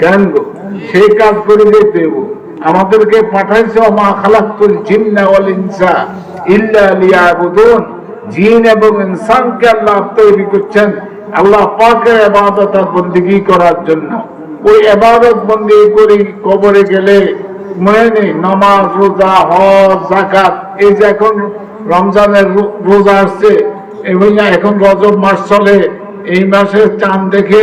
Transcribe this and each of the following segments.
কেন? গো সেই কাজ করে। আমাদেরকে পাঠাইছে মা জিন্না ওয়াল ইনসা ইল্লা লিয়াবুদুন। জিন এবং ইনসানকে আল্লাহ তৈরি করছেন। আল্লাহ পাকের ইবাদত আর করার জন্য। ওই ইবাদত করি কবরে গেলে মনে নেই, নামাজ, রোজা, হজ জাকাত এই যে এখন রমজানের রোজা আসছে এবং এখন রজব মাস চলে, এই মাসে চাঁদ দেখে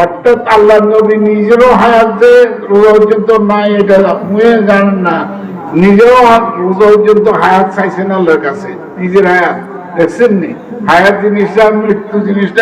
অর্থাৎ আল্লাহ নবী নিজেরও হায়াত রোজা পর্যন্ত নাই, এটা মুয়ে জানেন না। নিজেও রোজা পর্যন্ত হায়াত চাইছেন আল্লাহর কাছে। নিজের হায়াত। দেখছেন নি? হায়াত জিনিসটা, মৃত্যু জিনিসটা